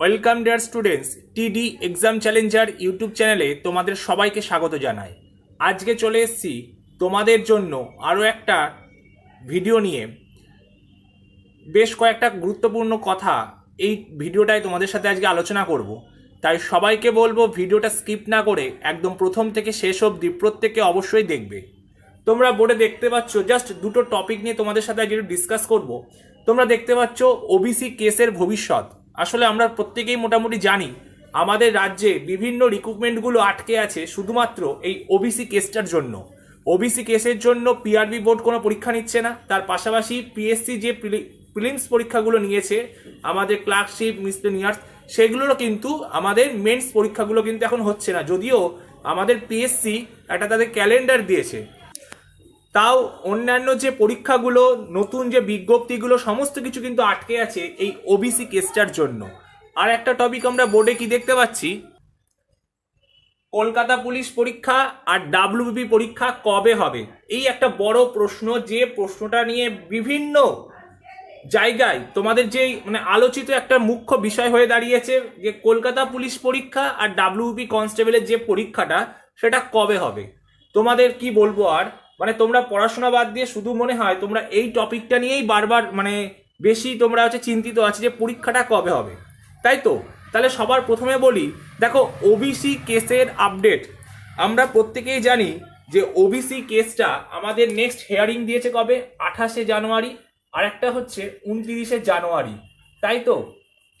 Welcome dear students, TD exam challenger YouTube চ্যানেলে তোমাদের সবাইকে স্বাগত জানাই। আজকে চলে এসেছি তোমাদের জন্য আরও একটা ভিডিও নিয়ে। বেশ কয়েকটা গুরুত্বপূর্ণ কথা এই ভিডিওটায় তোমাদের সাথে আজকে আলোচনা করব। তাই সবাইকে বলব ভিডিওটা স্কিপ না করে একদম প্রথম থেকে শেষ অবধি প্রত্যেকে অবশ্যই দেখবে। তোমরা বোর্ডে দেখতে পাচ্ছ, জাস্ট দুটো টপিক নিয়ে তোমাদের সাথে আজকে ডিসকাস করব। তোমরা দেখতে পাচ্ছ ওবিসি কেসের ভবিষ্যৎ। আসলে আমরা প্রত্যেকেই মোটামুটি জানি, আমাদের রাজ্যে বিভিন্ন রিক্রুটমেন্টগুলো আটকে আছে শুধুমাত্র এই ওবিসি কেসটার জন্য। ওবিসি কেসের জন্য পিআরবি বোর্ড কোনো পরীক্ষা নিচ্ছে না, তার পাশাপাশি পিএসসি যে প্রিলিমস পরীক্ষাগুলো নিয়েছে, আমাদের ক্লার্কশিপ মিসলেনিয়ার্স সেগুলোরও কিন্তু আমাদের মেন্স পরীক্ষাগুলো কিন্তু এখন হচ্ছে না, যদিও আমাদের পিএসসি একটা তাদের ক্যালেন্ডার দিয়েছে। তাও অন্যান্য যে পরীক্ষাগুলো, নতুন যে বিজ্ঞপ্তিগুলো, সমস্ত কিছু কিন্তু আটকে আছে এই ওবিসি কেসটার জন্য। আর একটা টপিক আমরা বোর্ডে কি দেখতে পাচ্ছি? কলকাতা পুলিশ পরীক্ষা আর ডাব্লিউবি পরীক্ষা কবে হবে? এই একটা বড় প্রশ্ন যে প্রশ্নটা নিয়ে বিভিন্ন জায়গায় তোমাদের যে মানে আলোচিত একটা মুখ্য বিষয় হয়ে দাঁড়িয়েছে যে কলকাতা পুলিশ পরীক্ষা আর ডাব্লিউবি কনস্টেবলের যে পরীক্ষাটা, সেটা কবে হবে? তোমাদের কি বলব আর? মানে তোমরা পড়াশোনা বাদ দিয়ে শুধু মনে হয় তোমরা এই টপিকটা নিয়েই বারবার মানে বেশি তোমরা হচ্ছে চিন্তিত আছে যে পরীক্ষাটা কবে হবে। তাই তো? তাহলে সবার প্রথমে বলি, দেখো ওবিসি কেসের আপডেট আমরা প্রত্যেকেই জানি যে ওবিসি কেসটা আমাদের নেক্সট হেয়ারিং দিয়েছে কবে? আঠাশে জানুয়ারি আর একটা হচ্ছে উনত্রিশে জানুয়ারি। তাই তো?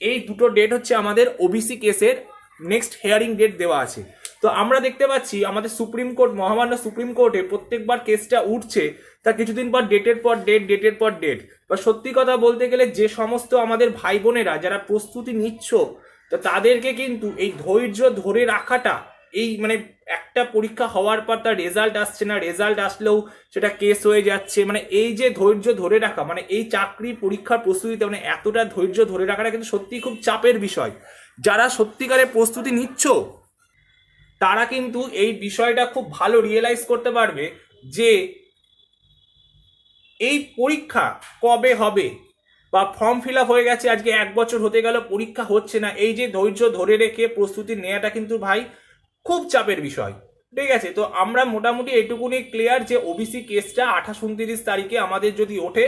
এই দুটো ডেট হচ্ছে আমাদের ওবিসি কেসের নেক্সট হেয়ারিং ডেট দেওয়া আছে। তো আমরা দেখতে পাচ্ছি আমাদের সুপ্রিম কোর্ট, মহামান্য সুপ্রিম কোর্টে প্রত্যেকবার কেসটা উঠছে তার কিছুদিন পর ডেটের পর ডেট, ডেটের পর ডেট। বা সত্যি কথা বলতে গেলে যে সমস্ত আমাদের ভাই বোনেরা যারা প্রস্তুতি নিচ্ছ, তো তাদেরকে কিন্তু এই ধৈর্য ধরে রাখাটা, এই মানে একটা পরীক্ষা হওয়ার পর তার রেজাল্ট আসছে না রেজাল্ট আসলেও সেটা কেস হয়ে যাচ্ছে মানে এই যে ধৈর্য ধরে রাখা মানে এই চাকরি পরীক্ষার প্রস্তুতিতে মানে এতটা ধৈর্য ধরে রাখাটা কিন্তু সত্যি খুব চাপের বিষয়। যারা সত্যিকারের প্রস্তুতি নিচ্ছ তারা কিন্তু এই বিষয়টা খুব ভালো রিয়েলাইজ করতে পারবে যে এই পরীক্ষা কবে হবে বা ফর্ম ফিল আপ হয়ে গেছে, আজকে এক বছর হতে গেল, পরীক্ষা হচ্ছে না। এই যে ধৈর্য ধরে রেখে প্রস্তুতি নেওয়াটা কিন্তু ভাই খুব চাপের বিষয়। ঠিক আছে? তো আমরা মোটামুটি এটুকুনি ক্লিয়ার যে ওবিসি কেসটা আঠাশ উনত্রিশ তারিখে আমাদের যদি ওঠে,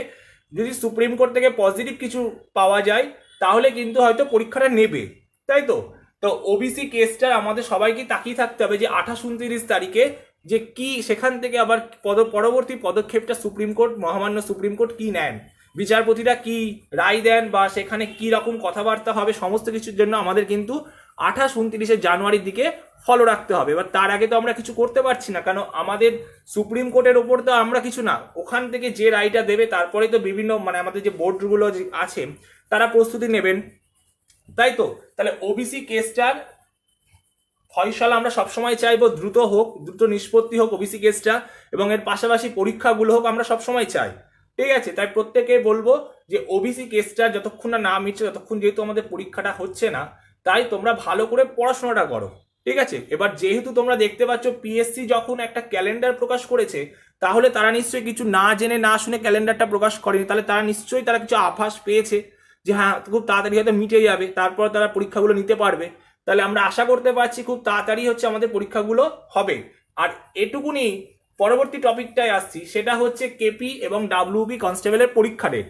যদি সুপ্রিম কোর্ট থেকে পজিটিভ কিছু পাওয়া যায়, তাহলে কিন্তু হয়তো পরীক্ষাটা নেবে। তাই তো? তো ওবিসি কেসটা আমাদের সবাইকে তাকিয়ে থাকতে হবে যে আঠাশ উনত্রিশ তারিখে যে কি সেখান থেকে আবার পদ, পরবর্তী পদক্ষেপটা সুপ্রিম কোর্ট, মহামান্য সুপ্রিম কোর্ট কি নেন? বিচারপতিরা কি রায় দেন বা সেখানে কি রকম কথাবার্তা হবে, সমস্ত কিছুর জন্য আমাদের কিন্তু আঠাশ উনত্রিশে জানুয়ারির দিকে ফলো রাখতে হবে। এবার তার আগে তো আমরা কিছু করতে পারছি না, কারণ আমাদের সুপ্রিম কোর্টের ওপর তো আমরা কিছু না। ওখান থেকে যে রায়টা দেবে, তারপরে তো বিভিন্ন মানে আমাদের যে বোর্ডগুলো আছে, তারা প্রস্তুতি নেবেন। তাই তো? তাহলে ওবিসি কেসটার ফয়সালা আমরা সবসময় চাইব দ্রুত হোক, দ্রুত নিষ্পত্তি হোক ওবিসি কেসটা এবং এর পাশাপাশি পরীক্ষাগুলো হোক আমরা সবসময় চাই। ঠিক আছে? তাই প্রত্যেকে বলব যে ওবিসি কেসটা যতক্ষণ না না মিটছে, ততক্ষণ যেহেতু আমাদের পরীক্ষাটা হচ্ছে না, তাই তোমরা ভালো করে পড়াশোনাটা করো। ঠিক আছে? এবার যেহেতু তোমরা দেখতে পাচ্ছ পিএসসি যখন একটা ক্যালেন্ডার প্রকাশ করেছে, তাহলে তারা নিশ্চয়ই কিছু না জেনে না শুনে ক্যালেন্ডারটা প্রকাশ করেনি। তাহলে তারা নিশ্চয়ই তারা কিছু আভাস পেয়েছে। যে হ্যাঁ খুব তাড়াতাড়ি হয়তো মিটে যাবে, তারপর তারা পরীক্ষাগুলো নিতে পারবে। তাহলে আমরা আশা করতে পারছি খুব তাড়াতাড়ি হচ্ছে আমাদের পরীক্ষাগুলো হবে। আর এটুকুনি পরবর্তী টপিকটায় আসছি, সেটা হচ্ছে কেপি এবং ডাব্লিউবি কনস্টেবলের পরীক্ষা ডেট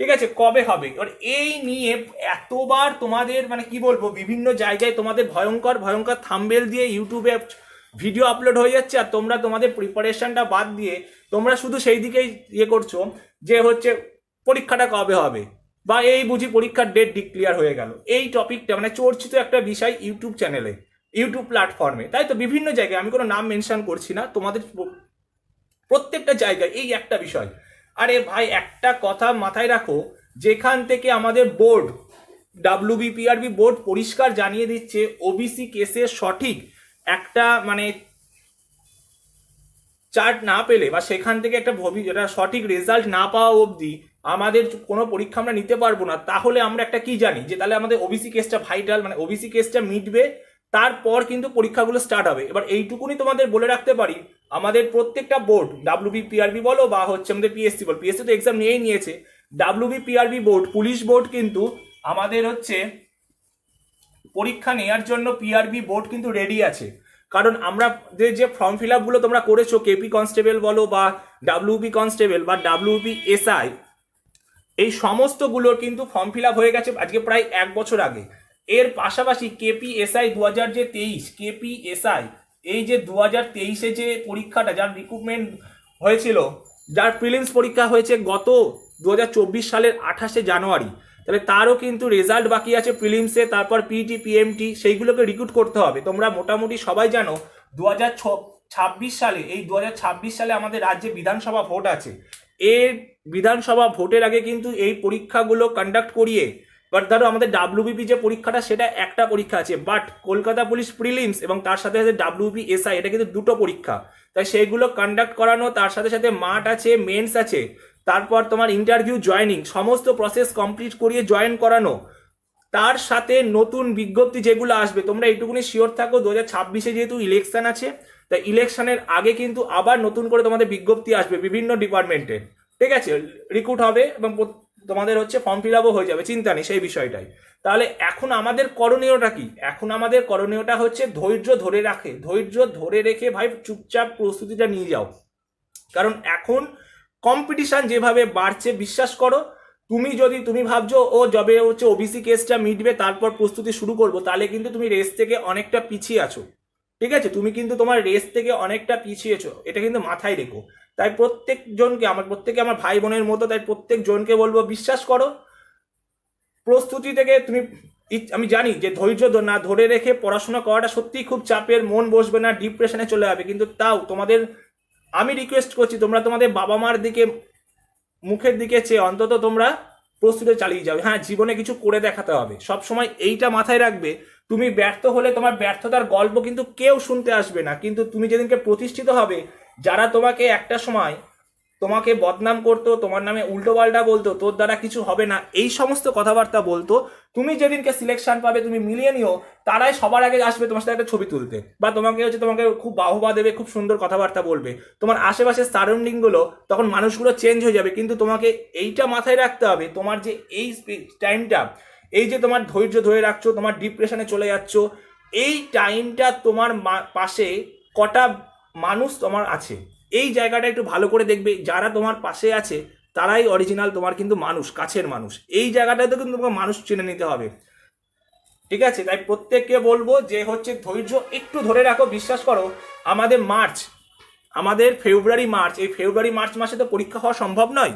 ঠিক আছে? কবে হবে? এবার এই নিয়ে এতবার তোমাদের মানে কি বলব, বিভিন্ন জায়গায় তোমাদের ভয়ঙ্কর ভয়ঙ্কর থাম্বেল দিয়ে ইউটিউবে ভিডিও আপলোড হয়ে যাচ্ছে, আর তোমরা তোমাদের প্রিপারেশনটা বাদ দিয়ে তোমরা শুধু সেই দিকেই ইয়ে করছ যে হচ্ছে পরীক্ষাটা কবে হবে। বা এই বুঝি পরীক্ষার ডেট ডিক্লিয়ার হয়ে গেল। এই টপিকটা মানে চর্চিত একটা বিষয় ইউটিউব চ্যানেলে ইউটিউব প্ল্যাটফর্মে তাই তো বিভিন্ন জায়গায়, আমি কোনো নাম মেনশন করছি না, তোমাদের প্রত্যেকটা জায়গায় এই একটা বিষয়। আরে ভাই, একটা কথা মাথায় রাখো, যেখান থেকে আমাদের বোর্ড ডাব্লিউবিপিআরবি বোর্ড পরিষ্কার জানিয়ে দিচ্ছে ওবিসি কেসের সঠিক একটা মানে চার্ট না পেলে বা সেখান থেকে একটা ভবি এটা সঠিক রেজাল্ট না পাওয়া অবধি আমাদের কোনো পরীক্ষা আমরা নিতে পারব না, তাহলে আমরা একটা কি জানি? যে তাহলে আমাদের ওবিসি কেসটা ভাইটাল মানে ওবিসি কেসটা মিটবে, তারপর কিন্তু পরীক্ষাগুলো স্টার্ট হবে। এবার এইটুকুনি তোমাদের বলে রাখতে পারি, আমাদের প্রত্যেকটা বোর্ড ডাব্লিউবি পিআরবি বলো বা হচ্ছে আমাদের পিএসসি বল পিএসসি তো এক্সাম নিয়েই নিয়েছে WB PRB board police board কিন্তু আমাদের হচ্ছে পরীক্ষা নেওয়ার জন্য পিআরবি বোর্ড কিন্তু রেডি আছে। কারণ আমরা যে ফর্ম ফিল আপগুলো তোমরা করেছ কেপি কনস্টেবল বলো বা ডাব্লিউপি কনস্টেবল বা ডাব্লিউপি এসআই এই সমস্তগুলোর কিন্তু ফর্ম ফিল আপ হয়ে গেছে আজকে প্রায় এক বছর আগে। এর পাশাপাশি কেপি এসআই দু হাজার যে তেইশ কেপি এসআই এই যে দু হাজার তেইশে যে পরীক্ষাটা, যার রিক্রুটমেন্ট হয়েছিল, যার প্রিলিমস পরীক্ষা হয়েছে গত দু হাজার চব্বিশ সালের আঠাশে জানুয়ারি তাহলে তারও কিন্তু রেজাল্ট বাকি আছে প্রিলিমসে তারপর পিটি পিএমটি সেইগুলোকে রিক্রুট করতে হবে। তোমরা মোটামুটি সবাই জানো দু ছাব্বিশ সালে, এই দু হাজার ছাব্বিশ সালে আমাদের রাজ্যে বিধানসভা ভোট আছে। এর বিধানসভা ভোটের আগে কিন্তু এই পরীক্ষাগুলো কন্ডাক্ট করিয়ে বাট ধরো আমাদের ডাব্লিউবিপি যে পরীক্ষাটা, সেটা একটা পরীক্ষা আছে বাট কলকাতা পুলিশ প্রিলিমস এবং তার সাথে সাথে ডাব্লিউবি এসআই এটা কিন্তু দুটো পরীক্ষা। তাই সেইগুলো কন্ডাক্ট করানো, তার সাথে সাথে মাঠ আছে মেন্স আছে। তারপর তোমার ইন্টারভিউ জয়নিং সমস্ত প্রসেস কমপ্লিট করিয়ে জয়েন করানো। তার সাথে নতুন বিজ্ঞপ্তি যেগুলো আসবে, তোমরা এইটুকুনি শিওর থাকো, দু হাজার ছাব্বিশে যেহেতু ইলেকশন আছে তাই ইলেকশনের আগে কিন্তু আবার নতুন করে তোমাদের বিজ্ঞপ্তি আসবে বিভিন্ন ডিপার্টমেন্টে ঠিক আছে? রিক্রুট হবে এবং তোমাদের হচ্ছে ফর্ম ফিল আপও হয়ে যাবে, চিন্তা নেই সেই বিষয়টাই। তাহলে এখন আমাদের করণীয়টা কি? এখন আমাদের করণীয়টা হচ্ছে ধৈর্য ধরে রাখে। ধৈর্য ধরে রেখে ভাই চুপচাপ প্রস্তুতিটা নিয়ে যাও। কারণ এখন কম্পিটিশন যেভাবে বাড়ছে, বিশ্বাস করো। তুমি যদি, তুমি ভাবছ, ও যবে হচ্ছে ওবিসি কেসটা মিটবে, তারপর প্রস্তুতি শুরু করব, তাহলে কিন্তু তুমি রেস থেকে অনেকটা পিছিয়ে আছো। ঠিক আছে? তুমি কিন্তু তোমার রেস থেকে অনেকটা পিছিয়েছো এটা কিন্তু মাথায় রেখো। তাই প্রত্যেক জনকে আমার প্রত্যেকে আমার ভাই বোনের মতো, তাই প্রত্যেক জনকে বলব, বিশ্বাস করো। প্রস্তুতি থেকে তুমি আমি জানি যে ধৈর্য না ধরে রেখে পড়াশোনা করাটা সত্যিই খুব চাপের, মন বসবে না ডিপ্রেশনে চলে যাবে, কিন্তু তাও তোমাদের আমি রিকোয়েস্ট করছি, তোমরা তোমাদের বাবা মার দিকে, মুখের দিকে চেয়ে অন্তত তোমরা প্রস্তুতি চালিয়ে যাবে হ্যাঁ জীবনে কিছু করে দেখাতে হবে। সব সময় এইটা মাথায় রাখবে, তুমি ব্যর্থ হলে তোমার ব্যর্থতার গল্প কিন্তু কেউ শুনতে আসবে না। কিন্তু তুমি যেদিনকে প্রতিষ্ঠিত হবে, যারা তোমাকে একটা সময় তোমাকে বদনাম করতো, তোমার নামে উল্টো পাল্টা বলতো, তোর দ্বারা কিছু হবে না, এই সমস্ত কথাবার্তা বলতো তুমি যেদিনকে সিলেকশন পাবে, তুমি মিলিয়ে নিও, তারাই সবার আগে আসবে তোমার সাথে একটা ছবি তুলতে। বা তোমাকে হচ্ছে তোমাকে খুব বাহবা দেবে, খুব সুন্দর কথাবার্তা বলবে। তোমার আশেপাশের সারাউন্ডিংগুলো, তখন মানুষগুলো চেঞ্জ হয়ে যাবে। কিন্তু তোমাকে এইটা মাথায় রাখতে হবে, তোমার যে এই টাইমটা এই যে তোমার ধৈর্য ধরে রাখছো, তোমার ডিপ্রেশনে চলে যাচ্ছ, এই টাইমটা তোমার পাশে কটা মানুষ তোমার আছে। এই জায়গাটা একটু ভালো করে দেখবে, যারা তোমার পাশে আছে তারাই অরিজিনাল তোমার কিন্তু মানুষ, কাছের মানুষ। এই জায়গাটাতে কিন্তু তোমাকে মানুষ চিনে নিতে হবে। ঠিক আছে? তাই প্রত্যেককে বলব যে হচ্ছে ধৈর্য, একটু ধরে রাখো, বিশ্বাস করো, আমাদের মার্চ, আমাদের ফেব্রুয়ারি মার্চ, এই ফেব্রুয়ারি মার্চ মাসে তো পরীক্ষা হওয়া সম্ভব নয়।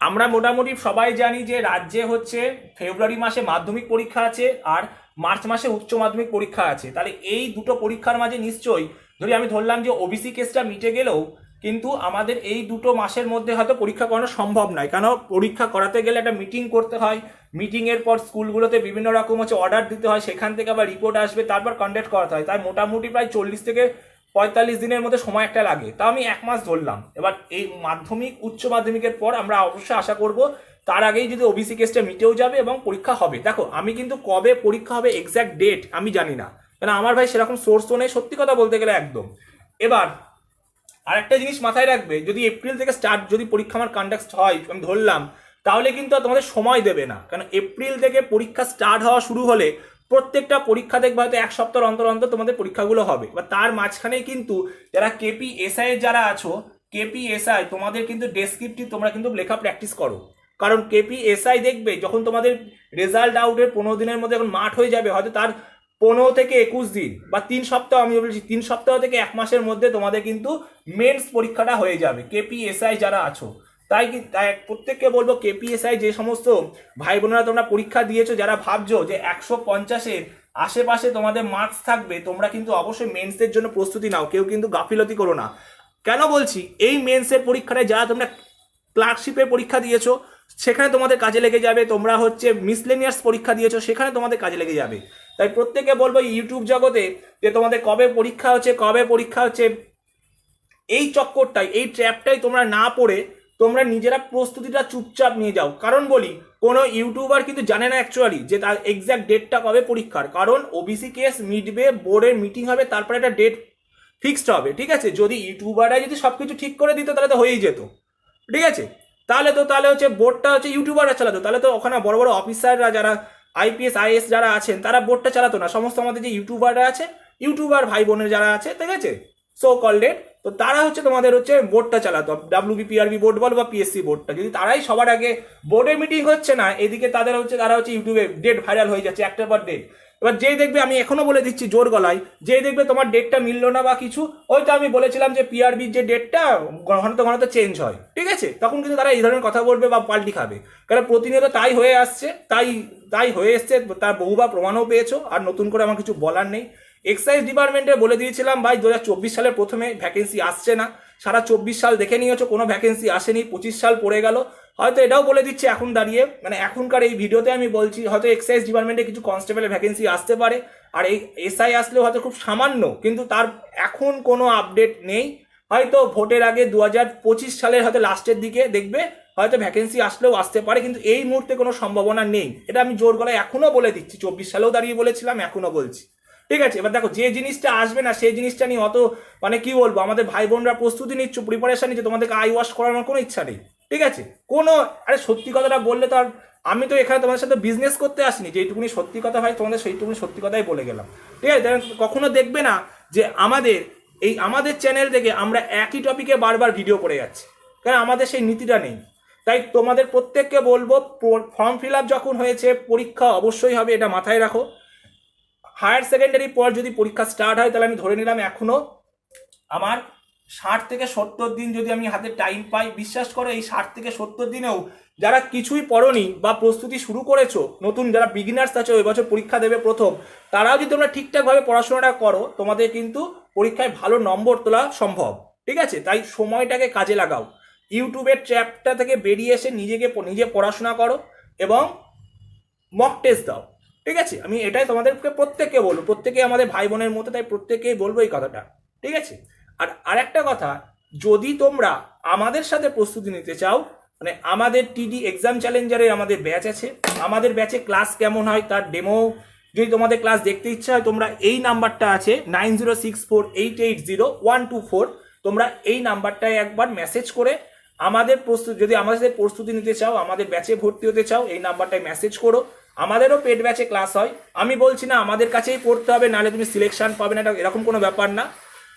আমরা মোটামুটি সবাই জানি যে রাজ্যে হচ্ছে ফেব্রুয়ারি মাসে মাধ্যমিক পরীক্ষা আছে আর মার্চ মাসে উচ্চ মাধ্যমিক পরীক্ষা আছে। তাহলে এই দুটো পরীক্ষার মাঝে নিশ্চয়ই ধরি আমি ধরলাম যে ওবিসি কেসটা মিটে গেলেও কিন্তু আমাদের এই দুটো মাসের মধ্যে হয়তো পরীক্ষা করানো সম্ভব নয়। কেন? পরীক্ষা করাতে গেলে একটা মিটিং করতে হয়। মিটিংয়ের পর স্কুলগুলোতে বিভিন্ন রকম হচ্ছে অর্ডার দিতে হয়। সেখান থেকে আবার রিপোর্ট আসবে, তারপর কন্ডাক্ট করাতে হয়। তাই মোটামুটি প্রায় চল্লিশ থেকে পঁয়তাল্লিশ দিনের মধ্যে সময় একটা লাগে। তা আমি এক মাস ধরলাম। এবার এই মাধ্যমিক, উচ্চ মাধ্যমিকের পর আমরা অবশ্যই আশা করব তার আগেই যদি ওবিসি কেসটা মিটেও যাবে এবং পরীক্ষা হবে। দেখো, আমি কিন্তু কবে পরীক্ষা হবে এক্স্যাক্ট ডেট আমি জানি না। কেন? আমার ভাই সেরকম সোর্সও নেই। সত্যি কথা বলতে গেলে একদম। এবার আরেকটা জিনিস মাথায় রাখবে, যদি এপ্রিল থেকে স্টার্ট যদি পরীক্ষা আমার কন্ডাক্ট হয়, আমি ধরলাম, তাহলে কিন্তু আর তোমাদের সময় দেবে না। কারণ এপ্রিল থেকে পরীক্ষা স্টার্ট হওয়া শুরু হলে প্রত্যেকটা পরীক্ষা দেখবে হয়তো এক সপ্তাহ অন্তর অন্তর তোমাদের পরীক্ষাগুলো হবে। বা তার মাঝখানেই কিন্তু যারা কেপি এসআই যারা আছো কেপি এসআই তোমাদের কিন্তু ডেসক্রিপটিভ তোমরা কিন্তু লেখা প্র্যাকটিস করো। কারণ কেপি এসআই দেখবে, যখন তোমাদের রেজাল্ট আউটের পনেরো দিনের মধ্যে এখন মাঠ হয়ে যাবে, হয়তো তার পনেরো থেকে একুশ দিন বা তিন সপ্তাহ, আমি বলছি তিন সপ্তাহ থেকে এক মাসের মধ্যে তোমাদের কিন্তু মেন্স পরীক্ষাটা হয়ে যাবে কেপিএসআই যারা আছো। তাই কি তাই প্রত্যেককে বলব কেপিএসআই যে সমস্ত ভাই বোনেরা তোমরা পরীক্ষা দিয়েছ, যারা ভাবছ যে একশো পঞ্চাশের আশেপাশে তোমাদের মার্কস থাকবে, তোমরা কিন্তু অবশ্যই মেন্সের জন্য প্রস্তুতি নাও, কেউ কিন্তু গাফিলতি করো না। কেন বলছি? এই মেন্সের পরীক্ষাটায় যারা তোমরা ক্লার্কশিপের পরীক্ষা দিয়েছ, সেখানে তোমাদের কাজে লেগে যাবে, তোমরা হচ্ছে মিসলেনিয়াস পরীক্ষা দিয়েছ, সেখানে তোমাদের কাজে লেগে যাবে। তাই প্রত্যেকে বলব ইউটিউব জগতে যে তোমাদের কবে পরীক্ষা হচ্ছে, কবে পরীক্ষা হচ্ছে, এই চক্করটাই, এই ট্র্যাপটাই তোমরা না পড়ে তোমরা নিজেরা প্রস্তুতিটা চুপচাপ নিয়ে যাও। কারণ বলি, কোনো ইউটিউবার কিন্তু জানে না অ্যাকচুয়ালি যে তার এক্স্যাক্ট ডেটটা কবে পরীক্ষার। কারণ ওবিসি কেস মিটবে বোর্ডের মিটিং হবে, তারপরে একটা ডেট ফিক্সড হবে, ঠিক আছে? যদি ইউটিউবাররা যদি সব কিছু ঠিক করে দিত, তাহলে তো হয়েই যেত। ঠিক আছে? তাহলে তো, তাহলে হচ্ছে বোর্ডটা হচ্ছে ইউটিউবাররা চালাতো। তাহলে তো ওখানে বড় বড় অফিসাররা যারা আইপিএস আইএস যারা আছেন, তারা বোর্ডটা চালাতো না। সমস্ত আমাদের যে ইউটিউবাররা আছে, ইউটিউবার ভাই বোনের যারা আছে, ঠিক আছে? সো কলডেড তো তারা হচ্ছে তোমাদের হচ্ছে বোর্ডটা চালাতো। ডাব্লিউবিপিআরবি বোর্ড বলো বা পিএসসি বোর্ডটা। যদি তারাই সবার আগে বোর্ডের মিটিং হচ্ছে না, এদিকে তাদের হচ্ছে, তারা হচ্ছে ইউটিউবে ডেট ভাইরাল হয়ে যাচ্ছে, একটার পর ডেট এবার যেই দেখবে আমি এখনও বলে দিচ্ছি জোর গলায়, যেই দেখবে তোমার ডেটটা মিললো না বা কিছু, ওই তো আমি বলেছিলাম যে পিআরবির যে ডেটটা ঘনতে ঘনতে চেঞ্জ হয়, ঠিক আছে? তখন কিন্তু তারা এই ধরনের কথা বলবে বা পাল্টি খাবে। কারণ প্রতিনিয়ত তাই হয়ে আসছে, তাই তাই হয়ে এসছে, তার বহুবার প্রমাণও পেয়েছ, আর নতুন করে আমার কিছু বলার নেই। এক্সাইজ ডিপার্টমেন্টে বলে দিয়েছিলাম, ভাই দু হাজার চব্বিশ সালের প্রথমে ভ্যাকেন্সি আসছে না। সারা চব্বিশ সাল দেখে নিয়েছো, কোনো ভ্যাকেন্সি আসেনি, পঁচিশ সাল পড়ে গেল। হয়তো এটাও বলে দিচ্ছি এখন দাঁড়িয়ে। মানে এখনকার এই ভিডিওতে আমি বলছি, হয়তো এক্সাইজ ডিপার্টমেন্টে কিছু কনস্টেবলের ভ্যাকেন্সি আসতে পারে, আর এই এসআই আসলেও হয়তো খুব সামান্য, কিন্তু তার এখন কোনো আপডেট নেই। হয়তো ভোটের আগে দু হাজার পঁচিশ সালের হয়তো লাস্টের দিকে দেখবে, হয়তো ভ্যাকেন্সি আসলেও আসতে পারে, কিন্তু এই মুহূর্তে কোনো সম্ভাবনা নেই। এটা আমি জোর গলায় এখনও বলে দিচ্ছি, চব্বিশ সালেও দাঁড়িয়ে বলেছিলাম, এখনও বলছি। ঠিক আছে, এবার দেখো যে জিনিসটা আসবে না, সেই জিনিসটা নিয়ে অত মানে কি বলব, আমাদের ভাই বোনরা প্রস্তুতি নিচ্ছ প্রিপারেশন নিচ্ছে, তোমাদেরকে আই ওয়াশ করানোর কোনো ইচ্ছা নেই, ঠিক আছে? কোনো, আরে সত্যি কথাটা বললে তো আর আমি তো এখানে তোমাদের সাথে বিজনেস করতে আসিনি যেইটুকুনি সত্যি কথা ভাই, তোমাদের সেইটুকুনি সত্যি কথাই বলে গেলাম, ঠিক আছে? কখনো দেখবে না যে আমাদের, এই আমাদের চ্যানেল থেকে আমরা একই টপিকে বারবার ভিডিও করে যাচ্ছি, কারণ আমাদের সেই নীতিটা নেই, তাই তোমাদের প্রত্যেককে বলব ফর্ম ফিল আপ যখন হয়েছে, পরীক্ষা অবশ্যই হবে, এটা মাথায় রাখো হায়ার সেকেন্ডারি পর যদি পরীক্ষা স্টার্ট হয়, তাহলে আমি ধরে নিলাম এখনও আমার ষাট থেকে সত্তর দিন যদি আমি হাতে টাইম পাই, বিশ্বাস করো এই ষাট থেকে সত্তর দিনেও যারা কিছুই পড়নি বা প্রস্তুতি শুরু করেছ, নতুন যারা বিগিনার্স আছে ওই বছর পরীক্ষা দেবে প্রথম, তারাও যদি তোমরা ঠিকঠাকভাবে পড়াশোনাটা করো, তোমাদের কিন্তু পরীক্ষায় ভালো নম্বর তোলা সম্ভব, ঠিক আছে? তাই সময়টাকে কাজে লাগাও। ইউটিউবের ট্র্যাপটা থেকে বেরিয়ে এসে নিজেকে, নিজে পড়াশোনা করো এবং মক টেস্ট দাও। ঠিক আছে? আমি এটাই তোমাদেরকে প্রত্যেককে বলব, প্রত্যেকে আমাদের ভাই বোনের মতো, তাই প্রত্যেকেই বলব এই কথাটা, ঠিক আছে? আর আরেকটা কথা, যদি তোমরা আমাদের সাথে প্রস্তুতি নিতে চাও মানে আমাদের টিডি এক্সাম চ্যালেঞ্জারের আমাদের ব্যাচ আছে, আমাদের ব্যাচে ক্লাস কেমন হয় তার ডেমো যদি তোমাদের ক্লাস দেখতে ইচ্ছা হয়, তোমরা এই নাম্বারটা আছে nine zero six four eight eight zero one two four তোমরা এই নাম্বারটায় একবার মেসেজ করে আমাদের প্রস্তুতি, যদি আমাদের প্রস্তুতি নিতে চাও, আমাদের ব্যাচে ভর্তি হতে চাও, এই নাম্বারটায় মেসেজ করো। আমাদেরও পেট ব্যাচে ক্লাস হয়। আমি বলছি না, আমাদের কাছেই পড়তে হবে, নাহলে তুমি সিলেকশান পাবে না এরকম কোনো ব্যাপার না।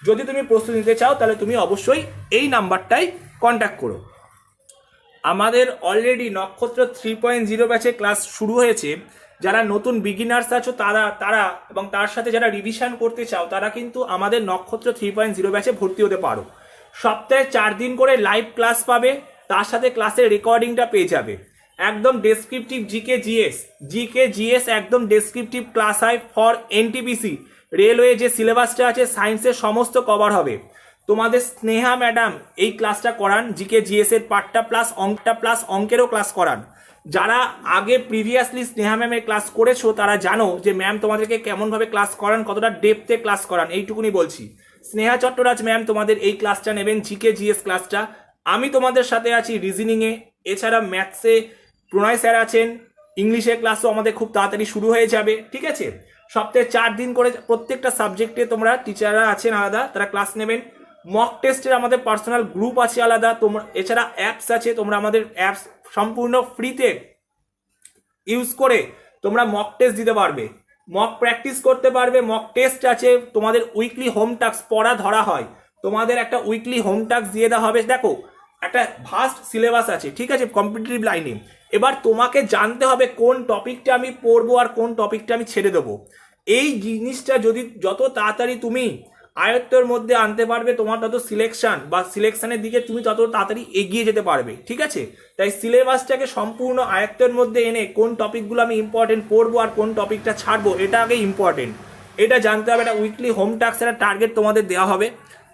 যদি তুমি প্রস্তুতি নিতে চাও, তাহলে তুমি অবশ্যই এই নাম্বারটাই কন্ট্যাক্ট করো। আমাদের অলরেডি নক্ষত্র থ্রি পয়েন্ট জিরো ব্যাচে ক্লাস শুরু হয়েছে। যারা নতুন বিগিনার্স আছো, তারা তারা এবং তার সাথে যারা রিভিশন করতে চাও, তারা কিন্তু আমাদের নক্ষত্র থ্রি পয়েন্ট জিরো ব্যাচে ভর্তি হতে পারো। সপ্তাহে চার দিন করে লাইভ ক্লাস পাবে, তার সাথে ক্লাসের রেকর্ডিংটা পেয়ে যাবে। একদম descriptive GK GS GK GS একদম ডেসক্রিপটিভ ক্লাস হয় ফর এনটিপিসি রেলওয়ে যে সিলেবাসটা আছে সায়েন্সের সমস্ত কভার হবে। তোমাদের স্নেহা ম্যাডাম এই ক্লাসটা করান জিকে জিএস এর পার্টটা প্লাস অঙ্কটা প্লাস অঙ্কেরও ক্লাস করান। যারা আগে প্রিভিয়াসলি স্নেহা ম্যামের ক্লাস করেছ, তারা জানো যে ম্যাম তোমাদেরকে কেমনভাবে ক্লাস করান, কতটা ডেপথে ক্লাস করান, এইটুকুনি বলছি। স্নেহা চট্টরাজ ম্যাম তোমাদের এই ক্লাসটা নেবেন জিকে জিএস ক্লাসটা আমি তোমাদের সাথে আছি রিজনিংয়ে এছাড়া ম্যাথসে প্রণয় স্যার আছেন, ইংলিশের ক্লাসও আমাদের খুব তাড়াতাড়ি শুরু হয়ে যাবে, ঠিক আছে? সপ্তাহে চার দিন করে প্রত্যেকটা সাবজেক্টে তোমরা টিচাররা আছেন আলাদা, তারা ক্লাস নেবেন। মক টেস্টের আমাদের পার্সোনাল গ্রুপ আছে আলাদা, তোমরা, এছাড়া অ্যাপস আছে, তোমরা আমাদের অ্যাপস সম্পূর্ণ ফ্রিতে ইউজ করে তোমরা মক টেস্ট দিতে পারবে। মক প্র্যাকটিস করতে পারবে, মক টেস্ট আছে, তোমাদের উইকলি হোম টাস্ক পড়া ধরা হয়। তোমাদের একটা উইকলি হোম টাস্ক দিয়ে দেওয়া হবে, দেখো একটা ভাস্ট সিলেবাস আছে, ঠিক আছে? কম্পিটিটিভ লাইনে এবার তোমাকে জানতে হবে কোন টপিকটা আমি পড়ব আর কোন টপিকটা আমি ছেড়ে দেবো। এই জিনিসটা যদি যত তাড়াতাড়ি তুমি আয়ত্তের মধ্যে আনতে পারবে, তোমার তত সিলেকশন বা সিলেকশনের দিকে তুমি তত তাড়াতাড়ি এগিয়ে যেতে পারবে, ঠিক আছে? তাই সিলেবাসটাকে সম্পূর্ণ আয়ত্তের মধ্যে এনে কোন টপিকগুলো আমি ইম্পর্টেন্ট পড়ব আর কোন টপিকটা ছাড়বো, এটা আগে ইম্পর্টেন্ট এটা জানতে হবে একটা উইকলি হোম টাস্ক একটা টার্গেট তোমাদের দেওয়া হবে।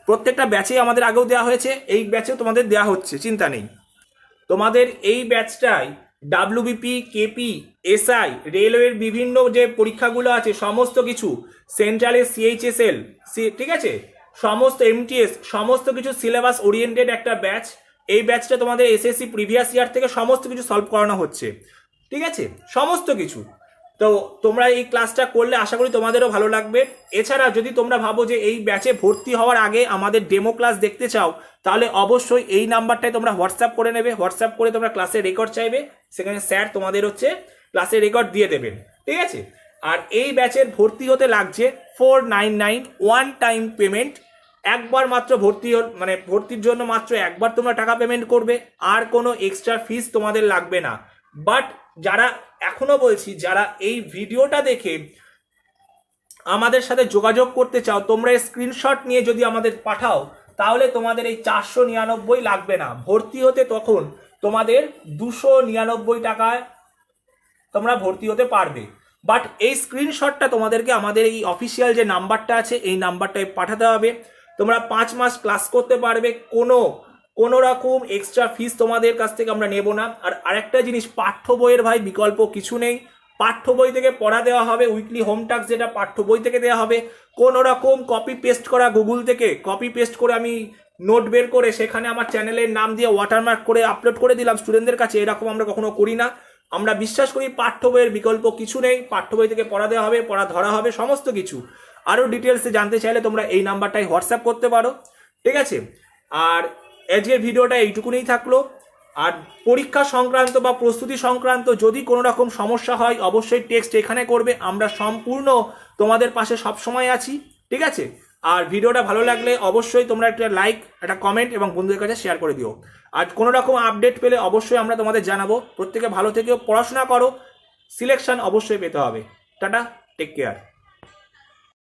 প্রত্যেকটা ব্যাচে আমাদের আগেও দেওয়া হয়েছে, এই ব্যাচেও তোমাদের দেওয়া হচ্ছে, চিন্তা নেই। তোমাদের এই ব্যাচটাই ডাব্লিউবিপি কেপি এসআই রেলওয়ের বিভিন্ন যে পরীক্ষাগুলো আছে, সমস্ত কিছু সেন্ট্রালের সিএইচএসএল সি ঠিক আছে? সমস্ত এমটিএস সমস্ত কিছু সিলেবাস ওরিয়েন্টেড একটা ব্যাচ এই ব্যাচটা তোমাদের এসএসসি প্রিভিয়াস ইয়ার থেকে সমস্ত কিছু সলভ করানো হচ্ছে। ঠিক আছে? সমস্ত কিছু। তো তোমরা এই ক্লাসটা করলে আশা করি তোমাদেরও ভালো লাগবে। এছাড়া যদি তোমরা ভাবো যে এই ব্যাচে ভর্তি হওয়ার আগে আমাদের ডেমো ক্লাস দেখতে চাও, তাহলে অবশ্যই এই নাম্বারটায় তোমরা হোয়াটসঅ্যাপ করে নেবে। হোয়াটসঅ্যাপ করে তোমরা ক্লাসের রেকর্ড চাইবে। সেখানে স্যার তোমাদের হচ্ছে ক্লাসের রেকর্ড দিয়ে দেবেন। ঠিক আছে? আর এই ব্যাচের ভর্তি হতে লাগছে four nine nine one time payment. একবার মাত্র ভর্তি মানে ভর্তির জন্য মাত্র একবার তোমরা টাকা পেমেন্ট করবে। আর কোনো এক্সট্রা ফিস তোমাদের লাগবে না। বাট যারা এখনও বলছি, যারা এই ভিডিওটা দেখে আমাদের সাথে যোগাযোগ করতে চাও, তোমরা স্ক্রিনশট নিয়ে যদি আমাদের পাঠাও, তাহলে তোমাদের এই চারশো নিরানব্বই লাগবে না। ভর্তি হতে তখন তোমাদের দুশো নিরানব্বই টাকায় তোমরা ভর্তি হতে পারবে। বাট এই স্ক্রিনশটটা তোমাদেরকে আমাদের এই অফিসিয়াল যে নাম্বারটা আছে, এই নাম্বারটায় পাঠাতে হবে। তোমরা পাঁচ মাস ক্লাস করতে পারবে। কোনো কোনো রকম এক্সট্রা ফিস তোমাদের কাছ থেকে আমরা নেব না। আর আরেকটা জিনিস, পাঠ্য বইয়ের ভাই বিকল্প কিছু নেই। পাঠ্য বই থেকে পড়া দেওয়া হবে উইকলি হোম টাস্ক যেটা পাঠ্য বই থেকে দেওয়া হবে। কোনো রকম কপি পেস্ট করা গুগল থেকে কপি পেস্ট করে আমি নোট বের করে সেখানে আমার চ্যানেলের নাম দিয়ে ওয়াটারমার্ক করে আপলোড করে দিলাম স্টুডেন্টদের কাছে। এরকম আমরা কখনো করি না। আমরা বিশ্বাস করি পাঠ্য বইয়ের বিকল্প কিছু নেই। পাঠ্য বই থেকে পড়া দেওয়া হবে, পড়া ধরা হবে, সমস্ত কিছু। আরও ডিটেলসে জানতে চাইলে তোমরা এই নাম্বারটায় হোয়াটসঅ্যাপ করতে পারো। ঠিক আছে? আর আজকের ভিডিওটা এইটুকুনেই থাকল। আর পরীক্ষা সংক্রান্ত বা প্রস্তুতি সংক্রান্ত যদি কোনো রকম সমস্যা হয়, অবশ্যই টেক্সট এখানে করবে। আমরা সম্পূর্ণ তোমাদের পাশে সবসময় আছি, ঠিক আছে? আর ভিডিওটা ভালো লাগলে অবশ্যই তোমরা একটা লাইক একটা কমেন্ট এবং বন্ধুদের কাছে শেয়ার করে দিও। আর কোনো রকম আপডেট পেলে অবশ্যই আমরা তোমাদের জানাব। প্রত্যেকে ভালো থেকেও পড়াশোনা করো। সিলেকশন অবশ্যই পেতে হবে। Tata take care